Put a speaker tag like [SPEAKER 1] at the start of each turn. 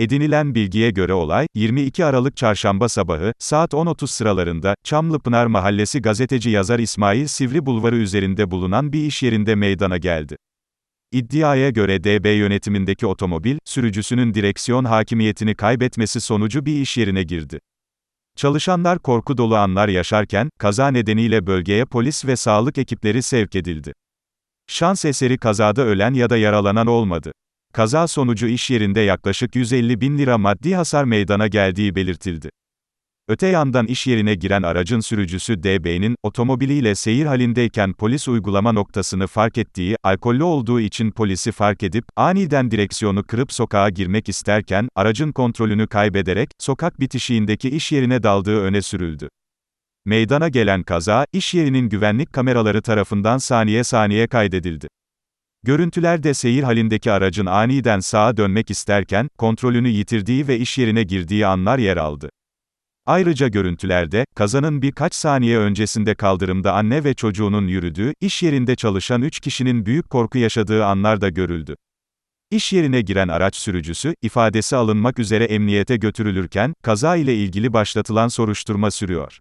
[SPEAKER 1] Edinilen bilgiye göre olay, 22 Aralık Çarşamba sabahı, saat 10.30 sıralarında, Çamlıpınar Mahallesi gazeteci yazar İsmail Sivri Bulvarı üzerinde bulunan bir iş yerinde meydana geldi. İddiaya göre DB yönetimindeki otomobil, sürücüsünün direksiyon hakimiyetini kaybetmesi sonucu bir iş yerine girdi. Çalışanlar korku dolu anlar yaşarken, kaza nedeniyle bölgeye polis ve sağlık ekipleri sevk edildi. Şans eseri kazada ölen ya da yaralanan olmadı. Kaza sonucu iş yerinde yaklaşık 150 bin lira maddi hasar meydana geldiği belirtildi. Öte yandan iş yerine giren aracın sürücüsü DB'nin, otomobiliyle seyir halindeyken polis uygulama noktasını fark ettiği, alkollü olduğu için polisi fark edip, aniden direksiyonu kırıp sokağa girmek isterken, aracın kontrolünü kaybederek, sokak bitişiğindeki iş yerine daldığı öne sürüldü. Meydana gelen kaza, iş yerinin güvenlik kameraları tarafından saniye saniye kaydedildi. Görüntülerde seyir halindeki aracın aniden sağa dönmek isterken, kontrolünü yitirdiği ve iş yerine girdiği anlar yer aldı. Ayrıca görüntülerde, kazanın birkaç saniye öncesinde kaldırımda anne ve çocuğunun yürüdüğü, iş yerinde çalışan 3 kişinin büyük korku yaşadığı anlar da görüldü. İş yerine giren araç sürücüsü, ifadesi alınmak üzere emniyete götürülürken, kaza ile ilgili başlatılan soruşturma sürüyor.